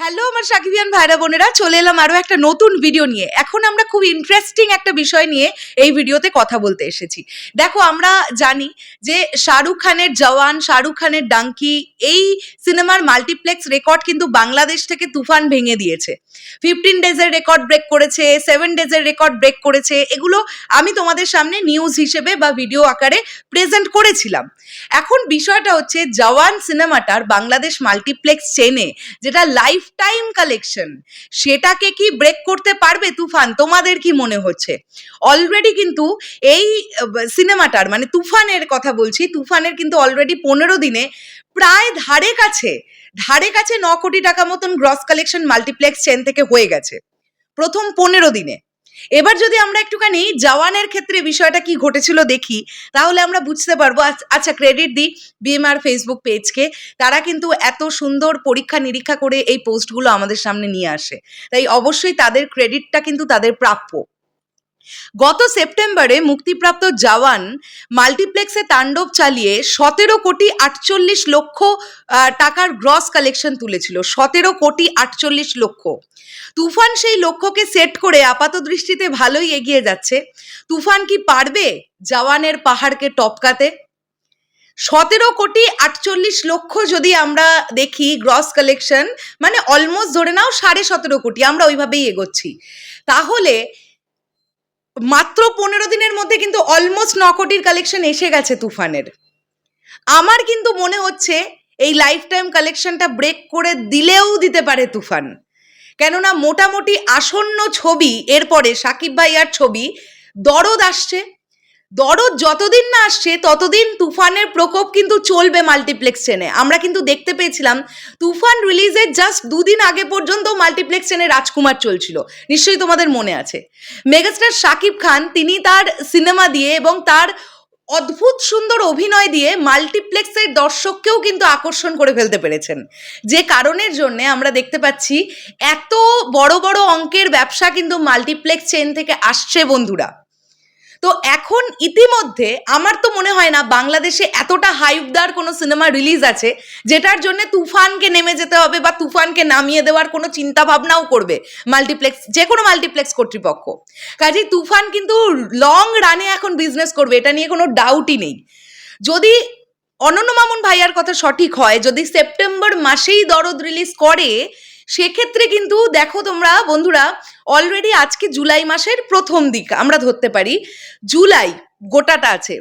Hello আমার সাকিবিয়ান ভাইরা বোনেরা, চলে এলাম আরও একটা নতুন ভিডিও নিয়ে। এখন আমরা খুব ইন্টারেস্টিং একটা বিষয় নিয়ে এই ভিডিওতে কথা বলতে এসেছি। দেখো, আমরা জানি যে শাহরুখ খানের জওয়ান, শাহরুখ খানের ডাঙ্কি, এই সিনেমার মাল্টিপ্লেক্স রেকর্ড কিন্তু বাংলাদেশ থেকে তুফান ভেঙে দিয়েছে। ফিফটিন ডেজের রেকর্ড ব্রেক করেছে সেভেন ডেজের রেকর্ড ব্রেক করেছে, এগুলো আমি তোমাদের সামনে নিউজ হিসেবে বা ভিডিও আকারে প্রেজেন্ট করেছিলাম। এখন বিষয়টা হচ্ছে, জওয়ান সিনেমাটার বাংলাদেশ মাল্টিপ্লেক্স চেনে যেটা লাইফ টাইম কালেকশন সেটাকে কি ব্রেক করতে পারবে তুফান? তোমাদের কি মনে হচ্ছে? অলরেডি কিন্তু এই সিনেমাটার মানে তুফানের কথা বলছি, তুফানের কিন্তু অলরেডি পনেরো দিনে প্রায় ধারে কাছে ধারে কাছে ন কোটি টাকা মতন গ্রস কালেকশন মাল্টিপ্লেক্স চেন থেকে হয়ে গেছে। প্রথম পনেরো দিনে। এবার যদি আমরা একটুখানি জওয়ানের ক্ষেত্রে বিষয়টা কি ঘটেছিল দেখি, তাহলে আমরা বুঝতে পারব। আচ- আচ্ছা ক্রেডিট দিই বিএমআর ফেসবুক পেজকে তারা কিন্তু এত সুন্দর পরীক্ষা নিরীক্ষা করে এই পোস্টগুলো আমাদের সামনে নিয়ে আসে। তাই অবশ্যই তাদের ক্রেডিটটা কিন্তু তাদের প্রাপ্য। গত সেপ্টেম্বরে মুক্তিপ্রাপ্ত জওয়ান মাল্টিপ্লেক্সে তাণ্ডব চালিয়ে সতেরো কোটি আটচল্লিশ লক্ষ টাকার গ্রস কালেকশন তুলেছিল। সতেরো কোটি আটচল্লিশ লক্ষ। তুফান সেই লক্ষ্যকে সেট করে আপাত দৃষ্টিতে ভালোই এগিয়ে যাচ্ছে। তুফান কি পারবে জওয়ানের পাহাড়কে টপকাতে? সতেরো কোটি আটচল্লিশ লক্ষ যদি আমরা দেখি গ্রস কালেকশন মানে অলমোস্ট ধরে নাও সাড়ে সতেরো কোটি, আমরা ওইভাবেই এগোচ্ছি। তাহলে মাত্র পনেরো দিনের মধ্যে কিন্তু অলমোস্ট ন কোটির কালেকশন এসে গেছে তুফানের। আমার কিন্তু মনে হচ্ছে এই লাইফ টাইম কালেকশনটা ব্রেক করে দিলেও দিতে পারে তুফান। কেননা মোটামুটি আসন্ন ছবি, এরপরে সাকিব ভাইয়ার ছবি, দরদ আসছে। দরদ যতদিন না আসছে, ততদিন তুফানের প্রকোপ কিন্তু চলবে মাল্টিপ্লেক্স চেনে আমরা কিন্তু দেখতে পেয়েছিলাম, তুফান রিলিজের জাস্ট দুদিন আগে পর্যন্ত মাল্টিপ্লেক্স চেনে রাজকুমার চলছিল। নিশ্চয়ই তোমাদের মনে আছে। মেগাস্টার শাকিব খান, তিনি তার সিনেমা দিয়ে এবং তার অদ্ভুত সুন্দর অভিনয় দিয়ে মাল্টিপ্লেক্সের দর্শককেও কিন্তু আকর্ষণ করে ফেলতে পেরেছেন। যে কারণের জন্য আমরা দেখতে পাচ্ছি, এত বড় বড় অঙ্কের ব্যবসা কিন্তু মাল্টিপ্লেক্স চেন থেকে আসছে বন্ধুরা। তো এখন ইতিমধ্যে আমার তো মনে হয় না বাংলাদেশে এতটা হাইপদার কোনো সিনেমা রিলিজ আছে, যেটার জন্য তুফানকে নেমে যেতে হবে বা তুফানকে নামিয়ে দেওয়ার কোনো চিন্তা ভাবনাও করবে মাল্টিপ্লেক্স যে কোনো মাল্টিপ্লেক্স কর্তৃপক্ষ। কাজেই তুফান কিন্তু লং রানে এখন বিজনেস করবে, এটা নিয়ে কোনো ডাউটই নেই। যদি অনন্য মামুন ভাইয়ার কথা সঠিক হয়, যদি সেপ্টেম্বর মাসেই দরদ রিলিজ করে সেক্ষেত্রে কিন্তু দেখো তোমরা, বন্ধুরা অলরেডি আজকে জুলাই মাসের প্রথম দিক আমরা ধরতে পারি। জুলাই গোটাটা আছে,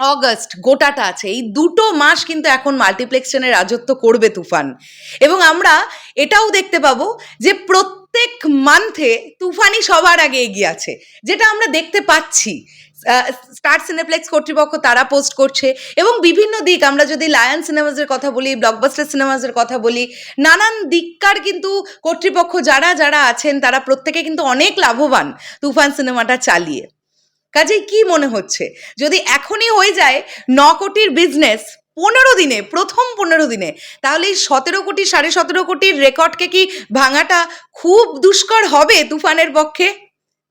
অগস্ট গোটাটা আছে, এই দুটো মাস কিন্তু এখন মাল্টিপ্লেক্সনে রাজত্ব করবে তুফান। এবং আমরা এটাও দেখতে পাবো যে প্রত্যেক মান্থে তুফানই সবার আগে এগিয়ে আছে, যেটা আমরা দেখতে পাচ্ছি। স্টার সিনেপ্লেক্স কর্তৃপক্ষ তারা পোস্ট করছে এবং বিভিন্ন দিক, আমরা যদি লায়ন সিনেমাজের কথা বলি ব্লকবাস্টার সিনেমাজের কথা বলি, নানান দিককার কিন্তু কর্তৃপক্ষ যারা যারা আছেন, তারা প্রত্যেকে কিন্তু অনেক লাভবান তুফান সিনেমাটা চালিয়ে। কাজেই কি মনে হচ্ছে? যদি এখনই হয়ে যায় ন কোটির বিজনেস পনেরো দিনে, প্রথম পনেরো দিনে। তাহলে এই সতেরো কোটি, সাড়ে সতেরো কোটির রেকর্ডকে কি ভাঙাটা খুব দুষ্কর হবে তুফানের পক্ষে?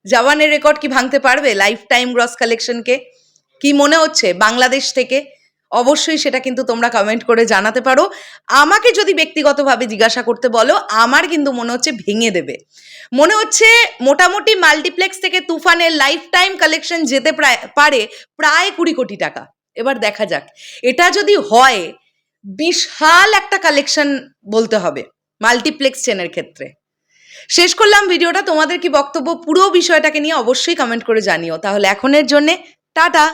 জওয়ানের রেকর্ড কি ভাঙতে পারবে লাইফ টাইম গ্রস কালেকশনকে কি মনে হচ্ছে বাংলাদেশ থেকে? অবশ্যই সেটা কিন্তু তোমরা কমেন্ট করে জানাতে পারো। আমাকে যদি ব্যক্তিগতভাবে জিজ্ঞাসা করতে বলো, আমার কিন্তু মনে হচ্ছে ভেঙে দেবে। মনে হচ্ছে মোটামুটি মাল্টিপ্লেক্স থেকে তুফানের লাইফ টাইম কালেকশন যেতে প্রায়, পারে প্রায় কুড়ি কোটি টাকা। এবার দেখা যাক। এটা যদি হয়, বিশাল একটা কালেকশন বলতে হবে মাল্টিপ্লেক্স চেনের ক্ষেত্রে। শেষ করলাম ভিডিওটা, তোমাদের কি বক্তব্য, পুরো বিষয়টাকে নিয়ে অবশ্যই কমেন্ট করে জানিও। তাহলে এখনের জন্যে টাটা।